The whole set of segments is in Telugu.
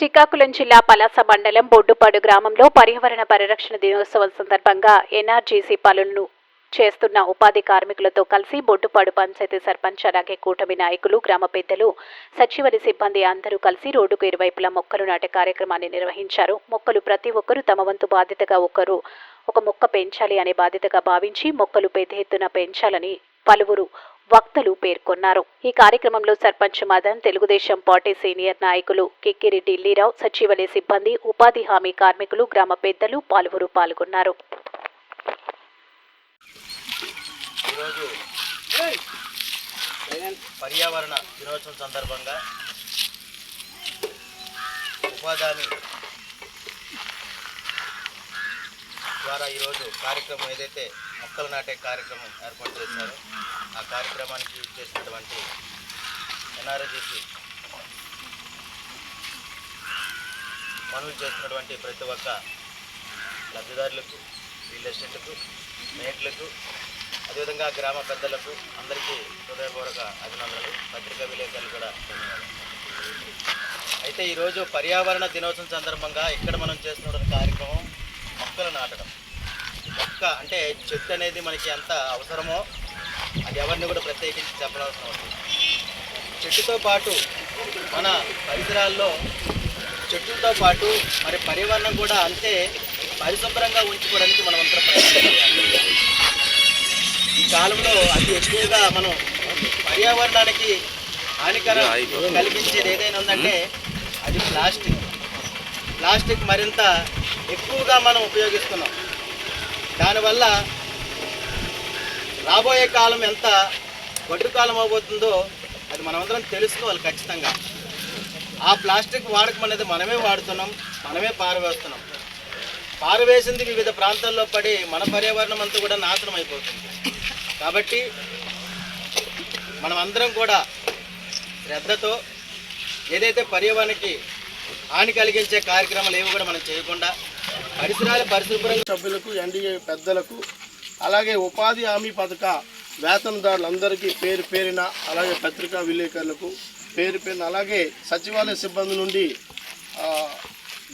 శ్రీకాకుళం జిల్లా పలాస మండలం బొడ్డుపాడు గ్రామంలో పర్యావరణ పరిరక్షణ దినోత్సవం సందర్భంగా ఎన్ఆర్జీసీ పనులను చేస్తున్న ఉపాధి కార్మికులతో కలిసి బొడ్డుపాడు పంచాయతీ సర్పంచ్ అలాగే కూటమి నాయకులు గ్రామ పెద్దలు సచివరి సిబ్బంది అందరూ కలిసి రోడ్డుకు ఇరువైపులా మొక్కలు నాటే కార్యక్రమాన్ని నిర్వహించారు. మొక్కలు ప్రతి ఒక్కరూ తమ వంతు బాధ్యతగా ఒకరు ఒక మొక్క పెంచాలి అనే బాధ్యతగా భావించి మొక్కలు పెద్ద ఎత్తున పెంచాలని పలువురు వక్తలు పేర్కొన్నారు. ఈ కార్యక్రమంలో సర్పంచ్ మదన్ తెలుగుదేశం పార్టీ సీనియర్ నాయకులు కిక్కిరి ఢిల్లీరావు సచివాలయ సిబ్బంది ఉపాధి హామీ కార్మికులు గ్రామ పెద్దలు పలువురు పాల్గొన్నారు. పర్యావరణ దినోత్సవం సందర్భంగా ఉపాధి ద్వారా ఈరోజు కార్యక్రమం ఏదైతే మొక్కలు నాటే కార్యక్రమం ఏర్పాటు చేశారు. ఆ కార్యక్రమానికి చేసినటువంటి ఎన్ఆర్జీసీ పనులు చేస్తున్నటువంటి ప్రతి ఒక్క లబ్ధిదారులకు రియల్ ఎస్టేట్కు మేట్లకు అదేవిధంగా గ్రామ పెద్దలకు అందరికీ హృదయపూర్వక అభినందనలు. పత్రికా విలేకరులు కూడా అయితే ఈరోజు పర్యావరణ దినోత్సవం సందర్భంగా ఇక్కడ మనం చేస్తున్న కార్యక్రమం మొక్కలు నాటడం. మొక్క అంటే చెట్టు అనేది మనకి ఎంత అవసరమో అది ఎవరిని కూడా ప్రత్యేకించి చెప్పనవసరం అవుతుంది చెట్టుతో పాటు మన పరిసరాల్లో చెట్టుతో పాటు మరి పర్యావరణం కూడా అంతే పరిశుభ్రంగా ఉంచుకోవడానికి మనం అంతా ప్రయత్నం చేయాలి. ఈ కాలంలో అతి ఎక్కువగా మనం పర్యావరణానికి హానికరం కల్పించేది ఏదైనా ఉందంటే అది ప్లాస్టిక్. ప్లాస్టిక్ మరింత ఎక్కువగా మనం ఉపయోగిస్తున్నాం. దానివల్ల రాబోయే కాలం ఎంత గడ్డు కాలం అవబోతుందో అది మనమందరం తెలుసుకోవాలి ఖచ్చితంగా. ఆ ప్లాస్టిక్ వాడకం అనేది మనమే వాడుతున్నాం మనమే పారవేస్తున్నాం. పారవేసింది వివిధ ప్రాంతాల్లో పడి మన పర్యావరణం అంతా కూడా నాశనం అయిపోతుంది. కాబట్టి మనం అందరం కూడా శ్రద్ధతో ఏదైతే పర్యావరణకి హాని కలిగించే కార్యక్రమాలు ఏవి కూడా మనం చేయకుండా పరిసరాలు పరిశుభ్రంగా సభ్యులకు ఎన్డీఏ పెద్దలకు అలాగే ఉపాధి హామీ పథక వేతనదారులందరికీ పేరు పేరిన అలాగే పత్రికా విలేకరులకు పేరు పేరిన అలాగే సచివాలయ సిబ్బంది నుండి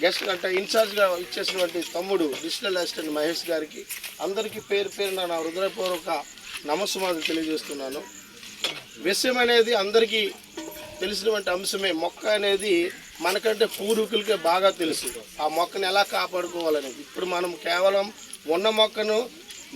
గెస్ట్ అంటే ఇన్ఛార్జ్గా ఇచ్చేసినటువంటి తమ్ముడు డిజిటల్ అసిస్టెంట్ మహేష్ గారికి అందరికీ పేరు పేరున నా హృదయపూర్వక నమస్సుమాలు తెలియజేస్తున్నాను. విషయం అనేది అందరికీ తెలిసినటువంటి అంశమే. మొక్క అనేది మనకంటే పూర్వీకులకే బాగా తెలుసు. ఆ మొక్కను ఎలా కాపాడుకోవాలని. ఇప్పుడు మనం కేవలం ఉన్న మొక్కను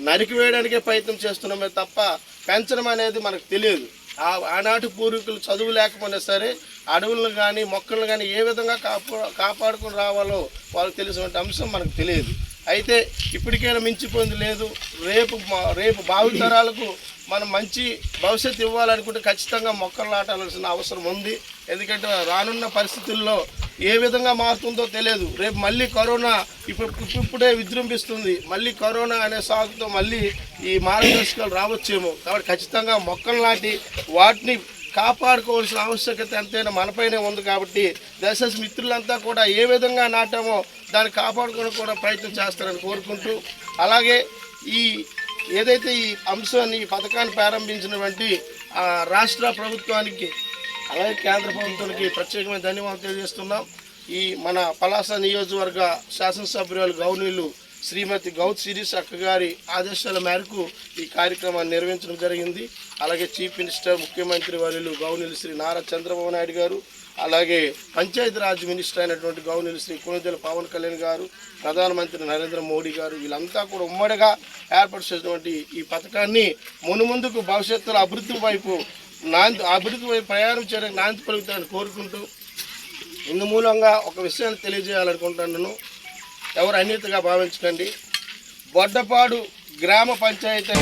నరికివేయడానికే ప్రయత్నం చేస్తున్నామే తప్ప పెంచడం అనేది మనకు తెలియదు. ఆ ఆనాటి పూర్వీకులు చదువు లేకపోయినా సరే అడవులను కానీ మొక్కలను కానీ ఏ విధంగా కాపా కాపాడుకుని రావాలో వాళ్ళకి తెలిసినటువంటి అంశం మనకు తెలియదు. అయితే ఇప్పటికైనా మించిపోయింది లేదు. రేపు రేపు భావితరాలకు మనం మంచి భవిష్యత్తు ఇవ్వాలనుకుంటే ఖచ్చితంగా మొక్కలు నాటాల్సిన అవసరం ఉంది. ఎందుకంటే రానున్న పరిస్థితుల్లో ఏ విధంగా మారుతుందో తెలియదు. రేపు మళ్ళీ కరోనా ఇప్పుడు ఇప్పుడే విజృంభిస్తుంది. మళ్ళీ కరోనా అనే సాగుతో మళ్ళీ ఈ మార్గదర్శకాలు రావచ్చేమో. కాబట్టి ఖచ్చితంగా మొక్కలు నాటి వాటిని కాపాడుకోవాల్సిన ఆవశ్యకత ఎంతైనా మనపైనే ఉంది కాబట్టి దశ మిత్రులంతా కూడా ఏ విధంగా నాటామో దాన్ని కాపాడుకోవడం కూడా ప్రయత్నం చేస్తారని కోరుకుంటూ అలాగే ఈ ఏదైతే ఈ అంశాన్ని ఈ పథకాన్ని ప్రారంభించినటువంటి రాష్ట్ర ప్రభుత్వానికి అలాగే కేంద్ర ప్రభుత్వానికి ప్రత్యేకమైన ధన్యవాదాలు తెలియజేస్తున్నాం. ఈ మన పలాస నియోజకవర్గ శాసనసభ్యురాలు గౌనీలు శ్రీమతి గౌత్ సిరీస్ అక్క గారి ఆదేశాల మేరకు ఈ కార్యక్రమాన్ని నిర్వహించడం జరిగింది. అలాగే చీఫ్ మినిస్టర్ ముఖ్యమంత్రి వర్యులు గౌనీలు శ్రీ నారా చంద్రబాబు నాయుడు గారు అలాగే పంచాయతీరాజ్ మినిస్టర్ అయినటువంటి గౌనీలు శ్రీ కొనిదెల పవన్ కళ్యాణ్ గారు ప్రధానమంత్రి నరేంద్ర మోడీ గారు వీళ్ళంతా కూడా ఉమ్మడిగా ఏర్పాటు చేసినటువంటి ఈ పథకాన్ని మునుముందుకు భవిష్యత్తులో అభివృద్ధి వైపు నాంది అభివృద్ధి ప్రయాణం చేయడానికి నాంది పలుకుతారని కోరుకుంటూ ఇందు మూలంగా ఒక విషయాన్ని తెలియజేయాలనుకుంటున్నాను. ఎవరు అన్యతగా భావించకండి. బొడ్డపాడు గ్రామ పంచాయతీ